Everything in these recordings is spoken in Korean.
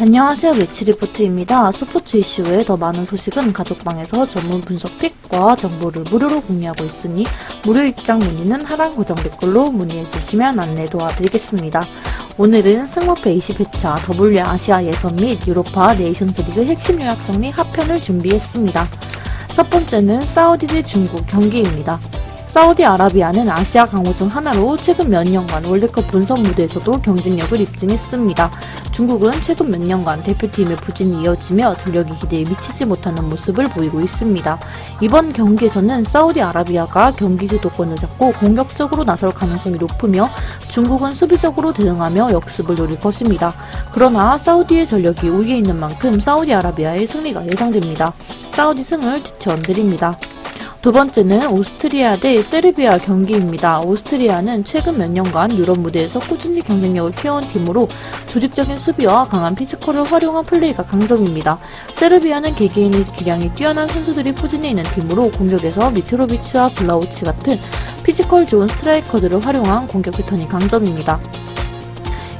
안녕하세요 매치리포트입니다. 스포츠 이슈의 더 많은 소식은 가족방에서 전문 분석픽과 정보를 무료로 공유하고 있으니 무료 입장 문의는 하단 고정 댓글로 문의해주시면 안내 도와드리겠습니다. 오늘은 승무패 20회차 W 아시아 예선 및 유로파 네이션스 리그 핵심 요약 정리 합편을 준비했습니다. 첫 번째는 사우디 대 중국 경기입니다. 사우디아라비아는 아시아 강호 중 하나로 최근 몇 년간 월드컵 본선 무대에서도 경쟁력을 입증했습니다. 중국은 최근 몇 년간 대표팀의 부진이 이어지며 전력이 기대에 미치지 못하는 모습을 보이고 있습니다. 이번 경기에서는 사우디아라비아가 경기 주도권을 잡고 공격적으로 나설 가능성이 높으며 중국은 수비적으로 대응하며 역습을 노릴 것입니다. 그러나 사우디의 전력이 우위에 있는 만큼 사우디아라비아의 승리가 예상됩니다. 사우디 승을 추천드립니다. 두 번째는 오스트리아 대 세르비아 경기입니다. 오스트리아는 최근 몇 년간 유럽 무대에서 꾸준히 경쟁력을 키워온 팀으로 조직적인 수비와 강한 피지컬을 활용한 플레이가 강점입니다. 세르비아는 개개인의 기량이 뛰어난 선수들이 포진해 있는 팀으로 공격에서 미트로비치와 블라우치 같은 피지컬 좋은 스트라이커들을 활용한 공격 패턴이 강점입니다.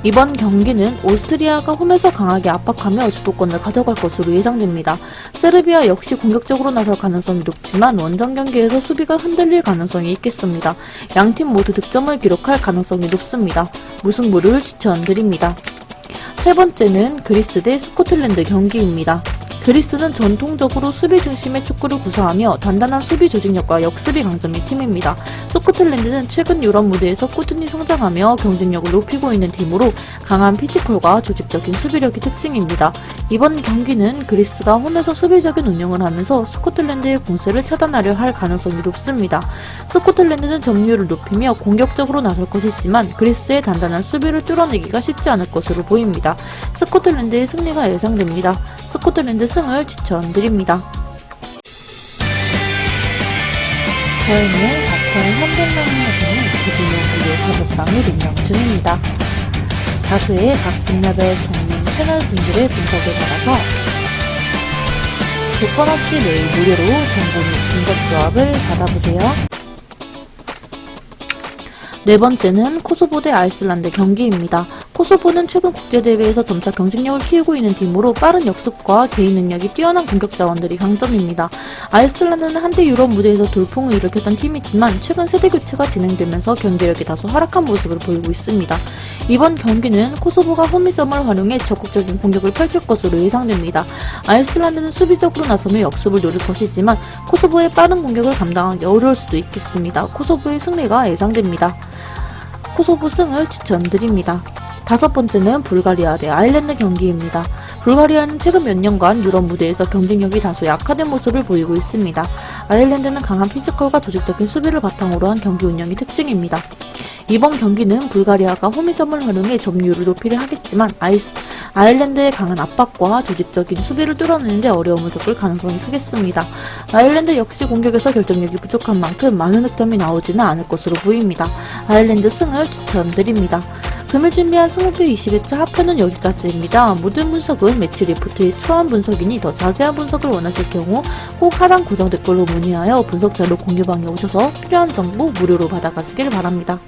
이번 경기는 오스트리아가 홈에서 강하게 압박하며 주도권을 가져갈 것으로 예상됩니다. 세르비아 역시 공격적으로 나설 가능성이 높지만 원정 경기에서 수비가 흔들릴 가능성이 있겠습니다. 양팀 모두 득점을 기록할 가능성이 높습니다. 무승부를 추천드립니다. 세 번째는 그리스 대 스코틀랜드 경기입니다. 그리스는 전통적으로 수비 중심의 축구를 구사하며 단단한 수비 조직력과 역수비 강점의 팀입니다. 스코틀랜드는 최근 유럽 무대에서 꾸준히 성장하며 경쟁력을 높이고 있는 팀으로 강한 피지컬과 조직적인 수비력이 특징입니다. 이번 경기는 그리스가 홈에서 수비적인 운영을 하면서 스코틀랜드의 공세를 차단하려 할 가능성이 높습니다. 스코틀랜드는 점유율을 높이며 공격적으로 나설 것이지만 그리스의 단단한 수비를 뚫어내기가 쉽지 않을 것으로 보입니다. 스코틀랜드의 승리가 예상됩니다. 스코틀랜드 승을 추천드립니다. 저희는 4천 현대명령을 통해 기부용 무료 가족방을 운영 중입니다. 다수의 각 분야별 전문 패널 분들의 분석을 받아서 조건 없이 매일 무료로 정보 및 분석 조합을 받아보세요. 네 번째는 코소보 대 아이슬란드 경기입니다. 코소보는 최근 국제대회에서 점차 경쟁력을 키우고 있는 팀으로 빠른 역습과 개인 능력이 뛰어난 공격 자원들이 강점입니다. 아이슬란드는 한때 유럽 무대에서 돌풍을 일으켰던 팀이지만 최근 세대 교체가 진행되면서 경기력이 다소 하락한 모습을 보이고 있습니다. 이번 경기는 코소보가 홈이점을 활용해 적극적인 공격을 펼칠 것으로 예상됩니다. 아이슬란드는 수비적으로 나서며 역습을 노릴 것이지만 코소보의 빠른 공격을 감당하기 어려울 수도 있겠습니다. 코소보의 승리가 예상됩니다. 코소보 승을 추천드립니다. 다섯 번째는 불가리아 대 아일랜드 경기입니다. 불가리아는 최근 몇 년간 유럽 무대에서 경쟁력이 다소 약화된 모습을 보이고 있습니다. 아일랜드는 강한 피지컬과 조직적인 수비를 바탕으로 한 경기 운영이 특징입니다. 이번 경기는 불가리아가 홈이점을 활용해 점유율을 높이려 하겠지만 아이스, 아일랜드의 강한 압박과 조직적인 수비를 뚫어내는데 어려움을 겪을 가능성이 크겠습니다. 아일랜드 역시 공격에서 결정력이 부족한 만큼 많은 득점이 나오지는 않을 것으로 보입니다. 아일랜드 승을 추천드립니다. 금일 준비한 스무표 20회차 합편은 여기까지입니다. 모든 분석은 매치 리포트의 초안 분석이니 더 자세한 분석을 원하실 경우 꼭 하단 고정 댓글로 문의하여 분석 자료 공유방에 오셔서 필요한 정보 무료로 받아가시길 바랍니다.